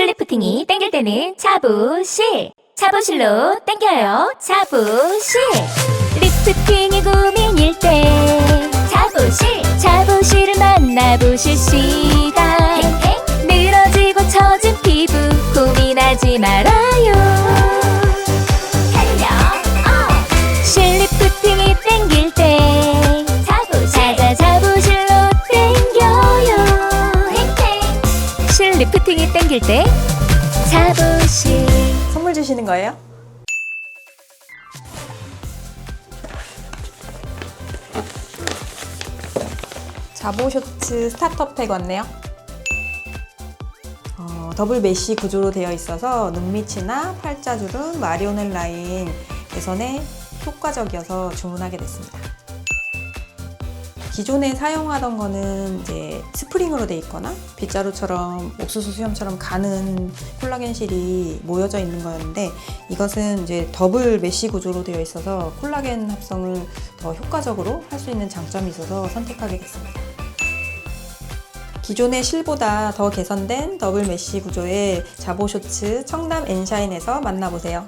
슬리프팅이 땡길 때는 자부실. 자부실로 땡겨요. 자부실. 리프팅이 고민일 때 자부실. 자부실을 만나보실 시간. 늘어지고 처진 피부 고민하지 말아요. 달려. 실 리프팅이 땡길 때 자부실. 선물 주시는 거예요? 자보 쇼츠 스타터팩 왔네요. 어, 더블 메쉬 구조로 되어 있어서 눈밑이나 팔자주름, 마리오넬 라인 개선에 효과적이어서 주문하게 됐습니다. 기존에 사용하던 거는 이제 스프링으로 돼 있거나 빗자루처럼 옥수수 수염처럼 가는 콜라겐 실이 모여져 있는 거였는데 이것은 이제 더블 메쉬 구조로 되어 있어서 콜라겐 합성을 더 효과적으로 할 수 있는 장점이 있어서 선택하게 됐습니다. 기존의 실보다 더 개선된 더블 메쉬 구조의 자보 쇼츠 청담 엔샤인에서 만나보세요.